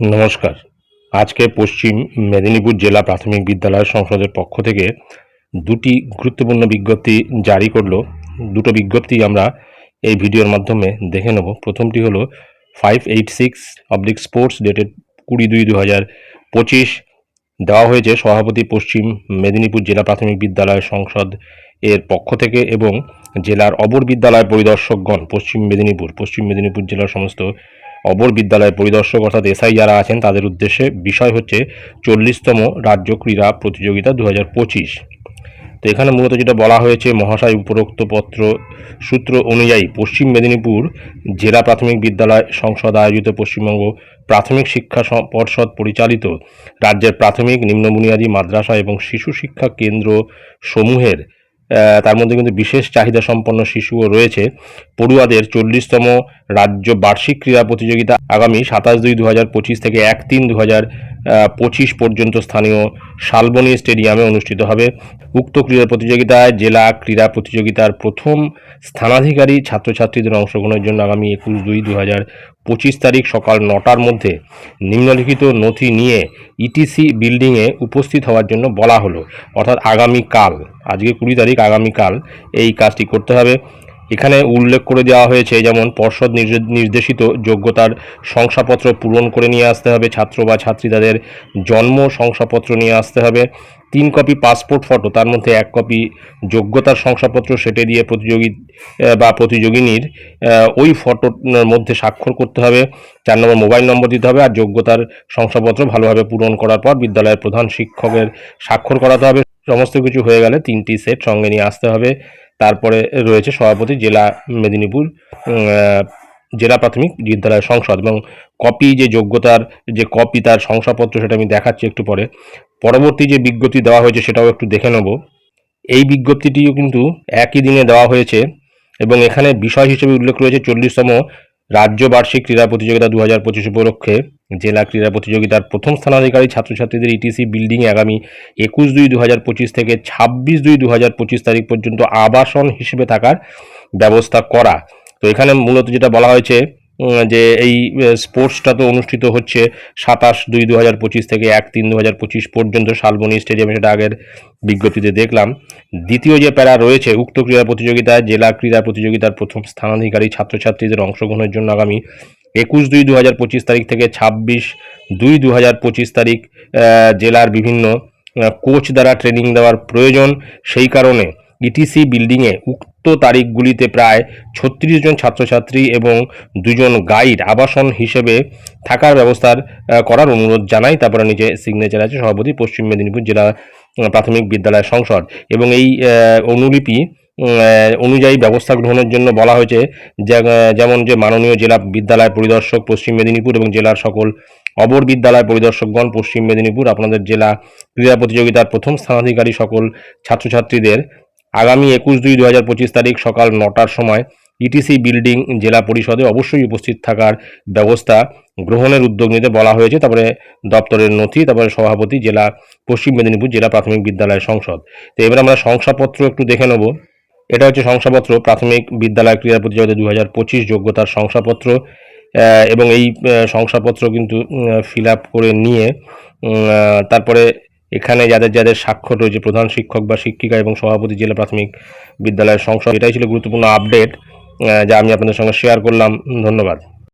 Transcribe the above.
নমস্কার। আজকে পশ্চিম মেদিনীপুর জেলা প্রাথমিক বিদ্যালয় সংসদের পক্ষ থেকে দুটি গুরুত্বপূর্ণ বিজ্ঞপ্তি জারি করল। দুটো বিজ্ঞপ্তি আমরা এই ভিডিওর মাধ্যমে দেখে নেব। প্রথমটি হলো five eight six oblique sports dated কুড়ি দুই দু হাজার পঁচিশ। দেওয়া হয়েছে সভাপতি পশ্চিম মেদিনীপুর জেলা প্রাথমিক বিদ্যালয় সংসদ এর পক্ষ থেকে এবং জেলার অবর বিদ্যালয় পরিদর্শকগণ পশ্চিম মেদিনীপুর পশ্চিম মেদিনীপুর জেলার সমস্ত অবর বিদ্যালয় পরিদর্শক অর্থাৎ এসআই যারা আছেন, তাদের উদ্দেশ্যে বিষয় হচ্ছে চল্লিশতম রাজ্য ক্রীড়া প্রতিযোগিতা দু হাজার পঁচিশ। তো এখানে মূলত যেটা বলা হয়েছে, মহাশয় উপরোক্ত পত্র সূত্র অনুযায়ী পশ্চিম মেদিনীপুর জেলা প্রাথমিক বিদ্যালয় সংসদ আয়োজিত পশ্চিমবঙ্গ প্রাথমিক শিক্ষা পর্ষদ পরিচালিত রাজ্যের প্রাথমিক নিম্ন বুনিয়াদী মাদ্রাসা এবং শিশু শিক্ষা কেন্দ্র সমূহের তার মধ্যে কিন্তু বিশেষ চাহিদা সম্পন্ন শিশুও রয়েছে। পড়ুয়াদের চল্লিশতম রাজ্য বার্ষিক ক্রীড়া প্রতিযোগিতা আগামী সাতাশ দুই দু পঁচিশ থেকে এক তিন দু হাজার পঁচিশ পর্যন্ত স্থানীয় শালবনী স্টেডিয়ামে অনুষ্ঠিত হবে। উক্ত ক্রীড়া প্রতিযোগিতায় জেলা ক্রীড়া প্রতিযোগিতার প্রথম স্থানাধিকারী ছাত্রছাত্রীদের অংশগ্রহণের জন্য আগামী একুশ দুই দু হাজার পঁচিশ তারিখ সকাল নটার মধ্যে নিম্নলিখিত নথি নিয়ে ইটিসি বিল্ডিংয়ে উপস্থিত হওয়ার জন্য বলা হলো। অর্থাৎ আগামীকাল, আজকে কুড়ি তারিখ, আগামীকাল এই কাজটি করতে হবে। এখানে উল্লেখ করে দেওয়া হয়েছে, যেমন পর্ষদ নির্দে- নির্দেশিত যোগ্যতার শংসাপত্র পূরণ করে নিয়ে আসতে হবে, ছাত্র বা ছাত্রী তাদের জন্ম শংসাপত্র নিয়ে আসতে হবে, তিন কপি পাসপোর্ট ফটো, তার মধ্যে এক কপি যোগ্যতার শংসাপত্র সেটে দিয়ে প্রতিযোগী বা প্রতিযোগিনীর ওই ফটোর মধ্যে স্বাক্ষর করতে হবে, চার নম্বর মোবাইল নম্বর দিতে হবে, আর যোগ্যতার শংসাপত্র ভালোভাবে পূরণ করার পর বিদ্যালয়ের প্রধান শিক্ষকের স্বাক্ষর করাতে হবে। সমস্ত কিছু হয়ে গেলে তিনটি সেট সঙ্গে নিয়ে আসতে হবে। তারপরে রয়েছে সভাপতি, জেলা মেদিনীপুর জেলা প্রাথমিক বিদ্যালয় সংসদ এবং কপি যে যোগ্যতার, যে কপি তার শংসাপত্র সেটা আমি দেখাচ্ছি একটু পরে। পরবর্তী যে বিজ্ঞপ্তি দেওয়া হয়েছে সেটাও একটু দেখে নেব। এই বিজ্ঞপ্তিটিও কিন্তু একই দিনে দেওয়া হয়েছে এবং এখানে বিষয় হিসেবে উল্লেখ রয়েছে চল্লিশতম রাজ্য বার্ষিক ক্রীড়া প্রতিযোগিতা দু হাজার পঁচিশ উপলক্ষে। জেলা ক্রীড়া প্রতিযোগিতার প্রথম স্থানাধিকারী ছাত্রছাত্রীদের ইটিসি বিল্ডিং আগামী একুশ দুই দু হাজার পঁচিশ থেকে ছাব্বিশ দুই দু হাজার পঁচিশ তারিখ পর্যন্ত আবাসন হিসেবে থাকার ব্যবস্থা করা। তো এখানে মূলত যেটা বলা হয়েছে যে এই স্পোর্টসটা তো অনুষ্ঠিত হচ্ছে সাতাশ দুই দু হাজার পঁচিশ থেকে এক তিন দু হাজার পঁচিশ পর্যন্ত শালবনী স্টেডিয়ামে, সেটা আগের বিজ্ঞপ্তিতে দেখলাম। দ্বিতীয় যে প্যারা রয়েছে, উক্ত ক্রীড়া প্রতিযোগিতায় জেলা ক্রীড়া প্রতিযোগিতার প্রথম স্থানাধিকারী ছাত্রছাত্রীদের অংশগ্রহণের জন্য আগামী একুশ দুই দু হাজার পঁচিশ তারিখ থেকে ছাব্বিশ দুই দু হাজার পঁচিশ তারিখ জেলার বিভিন্ন কোচ দ্বারা ট্রেনিং দেওয়ার প্রয়োজন। সেই কারণে ইটিসি বিল্ডিংয়ে উক্ত তারিখগুলিতে প্রায় ছত্রিশ জন ছাত্রছাত্রী এবং দুজন গাইড আবাসন হিসেবে থাকার ব্যবস্থার করার অনুরোধ জানাই। তারপরে নিচে সিগনেচার আছে, সভাপতি পশ্চিম মেদিনীপুর জেলা প্রাথমিক বিদ্যালয় সংসদ। এবং এই অনুলিপি অনুযায়ী ব্যবস্থা গ্রহণের জন্য বলা হয়েছে যেমন যে মাননীয় জেলা বিদ্যালয় পরিদর্শক পশ্চিম মেদিনীপুর এবং জেলার সকল অবর বিদ্যালয় পরিদর্শকগণ পশ্চিম মেদিনীপুর, আপনাদের জেলা ক্রীড়া প্রতিযোগিতার প্রথম স্থানাধিকারী সকল ছাত্রছাত্রীদের আগামী একুশ দুই দু হাজার পঁচিশ তারিখ সকাল নটার সময় ইটিসি বিল্ডিং জেলা পরিষদে অবশ্যই উপস্থিত থাকার ব্যবস্থা গ্রহণের উদ্যোগ নিতে বলা হয়েছে। তারপরে দপ্তরের নথি, তারপরে সভাপতি, জেলা পশ্চিম মেদিনীপুর জেলা প্রাথমিক বিদ্যালয় সংসদ। তো এবার আমরা শংসাপত্র একটু দেখে নেব। এটা হচ্ছে শংসাপত্র, প্রাথমিক বিদ্যালয় ক্রীড়া প্রতিযোগিতা দু হাজার পঁচিশ যোগ্যতার শংসাপত্র। এবং এই শংসাপত্র কিন্তু ফিল করে নিয়ে তারপরে এখানে যাদের যাদের স্বাক্ষর রয়েছে, প্রধান শিক্ষক বা শিক্ষিকা এবং সভাপতি, জেলা প্রাথমিক বিদ্যালয়ের সংসদ, এটাই ছিল গুরুত্বপূর্ণ আপডেট যা আমি আপনাদের সঙ্গে শেয়ার করলাম। ধন্যবাদ।